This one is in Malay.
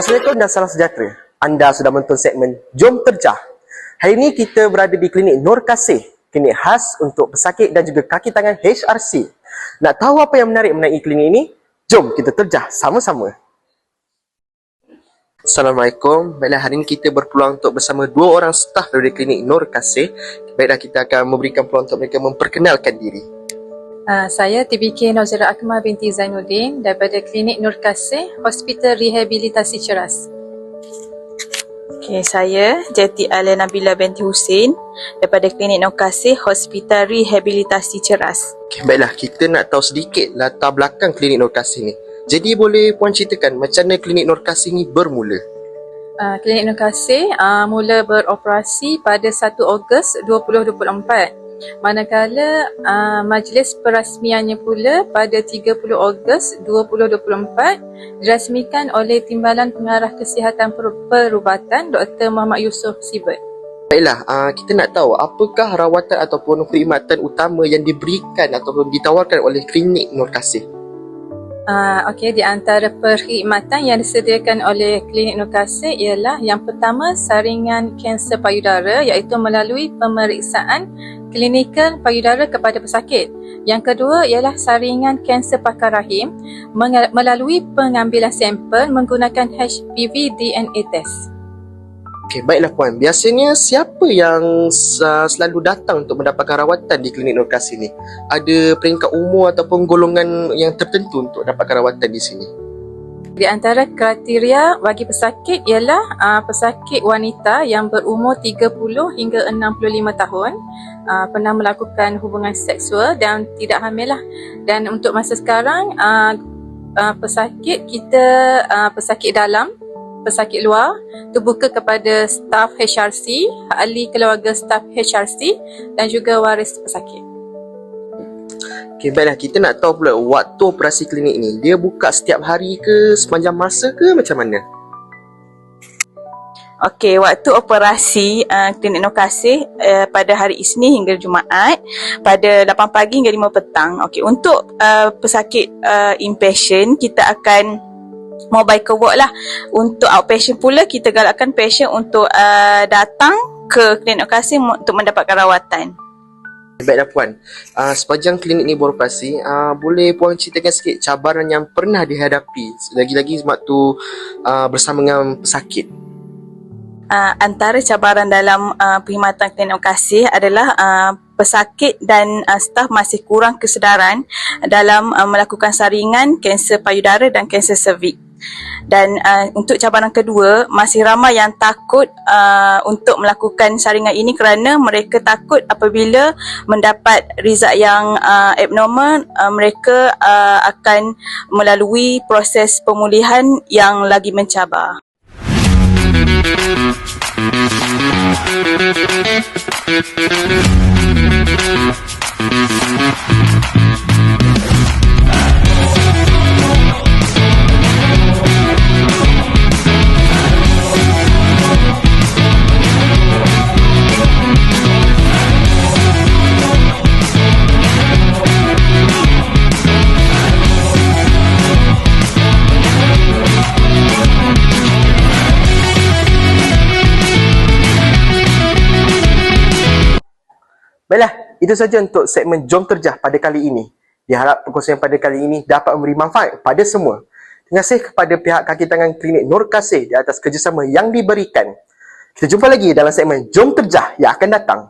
Assalamualaikum dan salam sejahtera. Anda sudah menonton segmen Jom Terjah. Hari ini kita berada di klinik Nur Kasih, klinik khas untuk pesakit dan juga kaki tangan HRC. Nak tahu apa yang menarik mengenai klinik ini? Jom kita terjah sama-sama. Assalamualaikum. Baiklah, hari ini kita berpeluang untuk bersama dua orang staf dari klinik Nur Kasih. Baiklah, kita akan memberikan peluang untuk mereka memperkenalkan diri. Uh, saya TBK Nozira Akmal binti Zainuddin daripada Klinik Nur Kasih, Hospital Rehabilitasi Ceras. Okay, saya Jati Alia Nabila binti Husin daripada Klinik Nokasih Hospital Rehabilitasi Ceras. Okay, baiklah, kita nak tahu sedikit latar belakang klinik Nur Kasih ni. Jadi boleh puan ceritakan macam mana klinik Nur Kasih ni bermula? Uh, Klinik Nur Kasih uh, mula beroperasi pada 1 Ogos 2024. Manakala uh, majlis perasmiannya pula pada 30 Ogos 2024 dirasmikan oleh Timbalan Pengarah Kesihatan Per- Perubatan Dr. Muhammad Yusof Sibet. Baiklah, uh, kita nak tahu apakah rawatan ataupun perkhidmatan utama yang diberikan ataupun ditawarkan oleh klinik Nur Kasih? Uh, Okey, di antara perkhidmatan yang disediakan oleh Klinik Nur Kasih ialah yang pertama saringan kanser payudara iaitu melalui pemeriksaan klinikal payudara kepada pesakit. Yang kedua ialah saringan kanser pakar rahim melalui pengambilan sampel menggunakan HPV DNA test. Okey, baiklah puan. Biasanya siapa yang uh, selalu datang untuk mendapatkan rawatan di klinik Nur Kasih ni? Ada peringkat umur ataupun golongan yang tertentu untuk dapatkan rawatan di sini? Di antara kriteria bagi pesakit ialah uh, pesakit wanita yang berumur 30 hingga 65 tahun, uh, pernah melakukan hubungan seksual dan tidak hamil lah. Dan untuk masa sekarang, uh, uh, pesakit kita uh, pesakit dalam, pesakit luar, terbuka kepada staf HRC, ahli keluarga staf HRC dan juga waris pesakit. Okey, baiklah. Kita nak tahu pula waktu operasi klinik ni. Dia buka setiap hari ke, sepanjang masa ke, macam mana? Okey, waktu operasi uh, Klinik Nokasih uh, pada hari Isnin hingga Jumaat pada 8 pagi hingga 5 petang. Okey, untuk uh, pesakit uh, inpatient kita akan mobile ke ward lah. Untuk outpatient pula kita galakkan patient untuk uh, datang ke Klinik Nokasih untuk mendapatkan rawatan. Baiklah puan, uh, sepanjang klinik ni beroperasi, uh, boleh puan ceritakan sikit cabaran yang pernah dihadapi lagi-lagi waktu uh, bersama dengan pesakit? uh, antara cabaran dalam uh, perkhidmatan klinik kasih adalah uh, pesakit dan uh, staf masih kurang kesedaran dalam uh, melakukan saringan kanser payudara dan kanser cervix. Dan uh, untuk cabaran kedua, masih ramai yang takut uh, untuk melakukan saringan ini kerana mereka takut apabila mendapat result yang uh, abnormal, uh, mereka uh, akan melalui proses pemulihan yang lagi mencabar. Baiklah, itu saja untuk segmen Jom Terjah pada kali ini. Diharap perkongsian pada kali ini dapat memberi manfaat pada semua. Terima kasih kepada pihak kaki tangan klinik Nur Kasih di atas kerjasama yang diberikan. Kita jumpa lagi dalam segmen Jom Terjah yang akan datang.